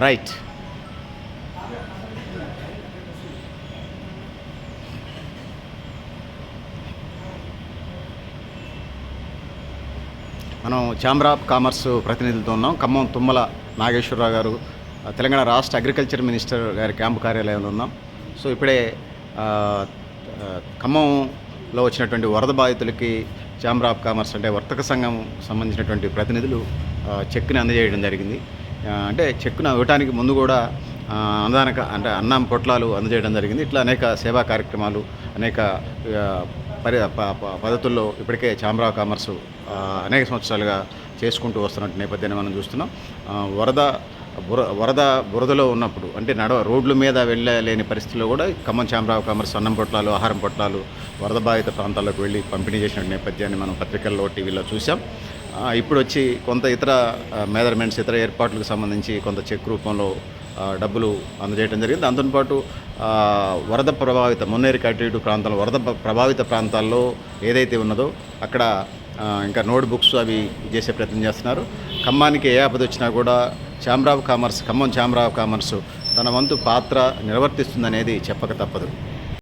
Right మనం chamber of commerce ప్రతినిధులతో ఉన్నాం. ఖమ్మం తుమ్మల నాగేశ్వరరావు గారు తెలంగాణ రాష్ట్ర అగ్రికల్చర్ మినిస్టర్ గారి క్యాంపు కార్యాలయంలో ఉన్నాం. సో ఇప్పుడే ఖమ్మంలో వచ్చినటువంటి వరద బాధితులకి ఛాంబర్ ఆఫ్ కామర్స్ అంటే వర్తక సంఘం సంబంధించినటువంటి ప్రతినిధులు చెక్ని అందజేయడం జరిగింది. అంటే చెక్కును ఇవ్వడానికి ముందు కూడా అన్నదాన అంటే అన్నం పొట్లాలు అందజేయడం జరిగింది. ఇట్లా అనేక సేవా కార్యక్రమాలు అనేక పరి ప- పద్ధతుల్లో ఇప్పటికే చాంబ్రా కామర్స్ అనేక సంవత్సరాలుగా చేసుకుంటూ వస్తున్నట్టు నేపథ్యాన్ని మనం చూస్తున్నాం. వరద బుర వరద బురదలో ఉన్నప్పుడు అంటే నడవ రోడ్ల మీద వెళ్ళలేని పరిస్థితుల్లో కూడా ఖమ్మం చాంబ్రా కామర్స్ అన్నం పొట్లాలు ఆహారం పొట్లాలు వరద బాధిత ప్రాంతాలకు వెళ్ళి పంపిణీ చేసిన నేపథ్యాన్ని మనం పత్రికల్లో టీవీలో చూసాం ఇప్పుడు వచ్చి కొంత ఇతర మెజర్మెంట్స్ ఇతర ఏర్పాట్లకు సంబంధించి కొంత చెక్ రూపంలో డబ్బులు అందజేయడం జరిగింది. దాంతోపాటు వరద ప్రభావిత మున్నేరు కట్టేటు ప్రాంతాల ప్రాంతాల్లో వరద ప్రభావిత ప్రాంతాల్లో ఏదైతే ఉన్నదో అక్కడ ఇంకా నోట్ బుక్స్ అవి చేసే ప్రయత్నం చేస్తున్నారు. ఖమ్మానికి ఏ ఆపద వచ్చినా కూడా chamber of commerce Khammam chamber of commerce తన వంతు పాత్ర నిర్వర్తిస్తుందనేది చెప్పక తప్పదు.